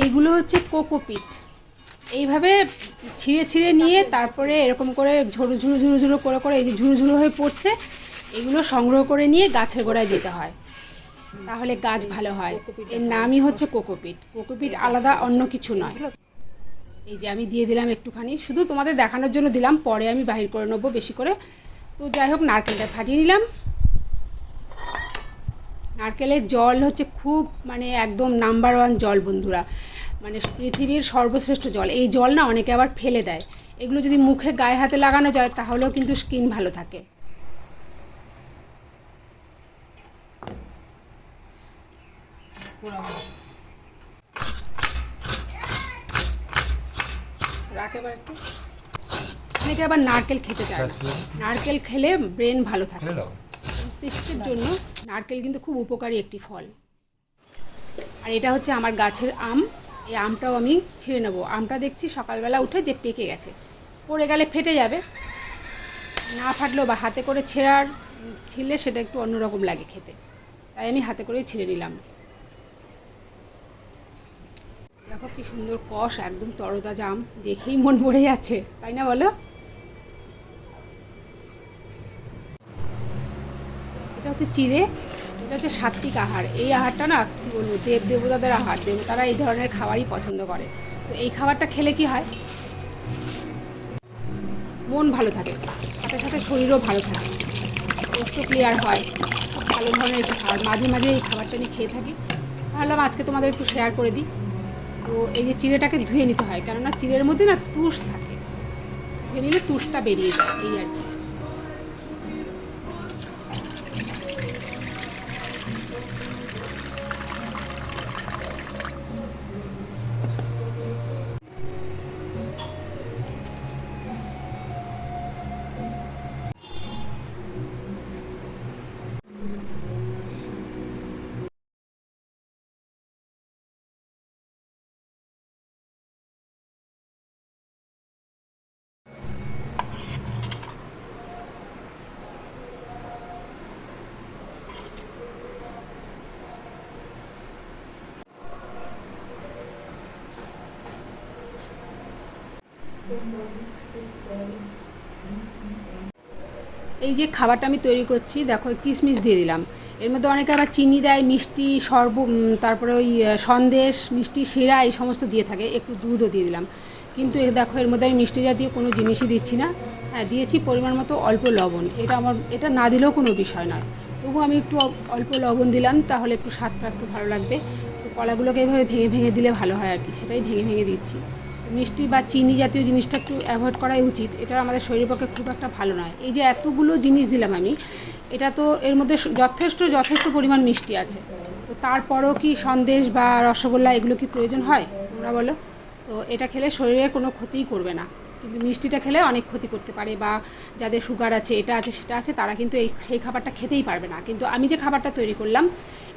এইগুলো হচ্ছে কোকোপিট এইভাবে ছিঁড়ে ছিঁড়ে নিয়ে তারপরে এরকম করে ঝুড়ু ঝুড়ো ঝুড়ো ঝুড়ো করে করে এই যে ঝুড়ো ঝুড়ো হয়ে পড়ছে, এগুলো সংগ্রহ করে নিয়ে গাছের গোড়ায় যেতে হয়। তাহলে গাছ ভালো হয়। এর নামই হচ্ছে কোকোপিট কোকোপিট আলাদা, অন্য কিছু নয়। এই যে আমি দিয়ে দিলাম একটুখানি। শুধু তোমাদের দেখানোর জন্য দিলাম, পরে আমি বাহির করে নেব বেশি করে। তো যাই হোক, নারকেলটা ফাটিয়ে নিলাম। নারকেলের জল হচ্ছে খুব মানে একদম নাম্বার ওয়ান জল বন্ধুরা। মানে পৃথিবীর সর্বশ্রেষ্ঠ জল। এই জল না অনেকে আবার ফেলে দেয়। এগুলো যদি মুখে, গায়ে, হাতে লাগানো যায়, তাহলেও কিন্তু স্কিন ভালো থাকে। রাখ একটু। অনেকে আবার নারকেল খেতে চায় নারকেল খেলে ব্রেন ভালো থাকে। মস্তিষ্কের জন্য নারকেল কিন্তু খুব উপকারী একটি ফল। আর এটা হচ্ছে আমার গাছের আম। এই আমটাও আমি ছিঁড়ে নেব। আমটা দেখছি সকালবেলা উঠে যে পেকে গেছে। পড়ে গেলে ফেটে যাবে। না ফাটলেও বা হাতে করে ছেঁড়ার ছিঁড়লে সেটা একটু অন্যরকম লাগে খেতে। তাই আমি হাতে করেই ছিঁড়ে নিলাম। দেখো কি সুন্দর কষ একদম তরতাজা আম। দেখেই মন ভরে যাচ্ছে। তাই না বলো? হচ্ছে চিড়ে, এটা হচ্ছে সাত্বিক আহার। এই আহারটা না, কী বলব, দেব দেবতাদের আহার, দেবতারা এই ধরনের খাবারই পছন্দ করে। তো এই খাবারটা খেলে কি হয়? মন ভালো থাকে, সাথে সাথে শরীরও ভালো থাকে। কোষ্ঠ ক্লিয়ার হয়, খুব ভালো ধরনের একটি খাবার। মাঝে মাঝে এই খাবারটা আমি খেয়ে থাকি। ভাবলাম আজকে তোমাদের একটু শেয়ার করে দিই। তো এই যে চিড়েটাকে ধুয়ে নিতে হয়, কেননা চিড়ের মধ্যে না তুষ থাকে। ধুয়ে নিলে তুষটা বেরিয়ে যায়, এই আর কি। এই যে খাবারটা আমি তৈরি করছি, দেখো, কিশমিশ দিয়ে দিলাম। এর মধ্যে অনেকে আবার চিনি দেয়, মিষ্টি সর্ব তারপরে ওই সন্দেশ, মিষ্টি, শিরা, এই সমস্ত দিয়ে থাকে। একটু দুধও দিয়ে দিলাম। কিন্তু দেখো, এর মধ্যে আমি মিষ্টি জাতীয় কোনো জিনিসই দিচ্ছি না। হ্যাঁ দিয়েছি পরিমাণ মতো অল্প লবণ। এটা আমার, এটা না দিলেও কোনো বিষয় নয়। তবু আমি একটু অল্প লবণ দিলাম, তাহলে একটু স্বাদটা একটু ভালো লাগবে। তো কলাগুলোকে এভাবে ভেঙে ভেঙে দিলে ভালো হয় আর কি। সেটাই ভেঙে ভেঙে দিচ্ছি। মিষ্টি বা চিনি জাতীয় জিনিসটা একটু অ্যাভয়েড করাই উচিত। এটা আমাদের শরীরের পক্ষে খুব একটা ভালো নয়। এই যে এতগুলো জিনিস দিলাম আমি, এটা তো এর মধ্যে যথেষ্ট যথেষ্ট পরিমাণ মিষ্টি আছে। তো তারপরও কি সন্দেশ বা রসগোল্লা এগুলো কি প্রয়োজন হয়? তোমরা বলো। তো এটা খেলে শরীরে কোনো ক্ষতিই করবে না। কিন্তু মিষ্টিটা খেলে অনেক ক্ষতি করতে পারে বা যাদের সুগার আছে, এটা আছে, সেটা আছে, তারা কিন্তু এই, সেই খাবারটা খেতেই পারবে না। কিন্তু আমি যে খাবারটা তৈরি করলাম,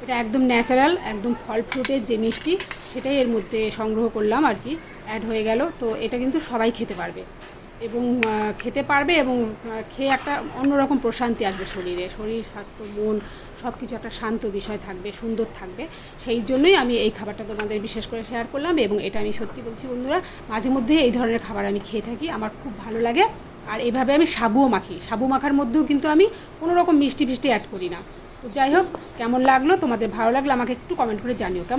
এটা একদম ন্যাচারাল একদম ফল ফ্রুটের যে মিষ্টি, সেটাই এর মধ্যে সংগ্রহ করলাম আর কি অ্যাড হয়ে গেল। তো এটা কিন্তু সবাই খেতে পারবে। এবং খেতে পারবে এবং খেয়ে একটা অন্যরকম প্রশান্তি আসবে শরীরে। শরীর, স্বাস্থ্য, মন সব কিছু একটা শান্ত বিষয় থাকবে, সুন্দর থাকবে। সেই জন্যই আমি এই খাবারটা তোমাদের বিশেষ করে শেয়ার করলাম এবং এটা আমি সত্যি বলছি বন্ধুরা, মাঝে মধ্যে এই ধরনের খাবার আমি খেয়ে থাকি, আমার খুব ভালো লাগে। আর এভাবে আমি সাবুও মাখি। সাবু মাখার মধ্যেও কিন্তু আমি কোনো রকম মিষ্টি ফিষ্টি অ্যাড করি না। তো যাই হোক, কেমন লাগল? তোমাদের ভালো লাগল আমাকে একটু কমেন্ট করে জানিও। কেমন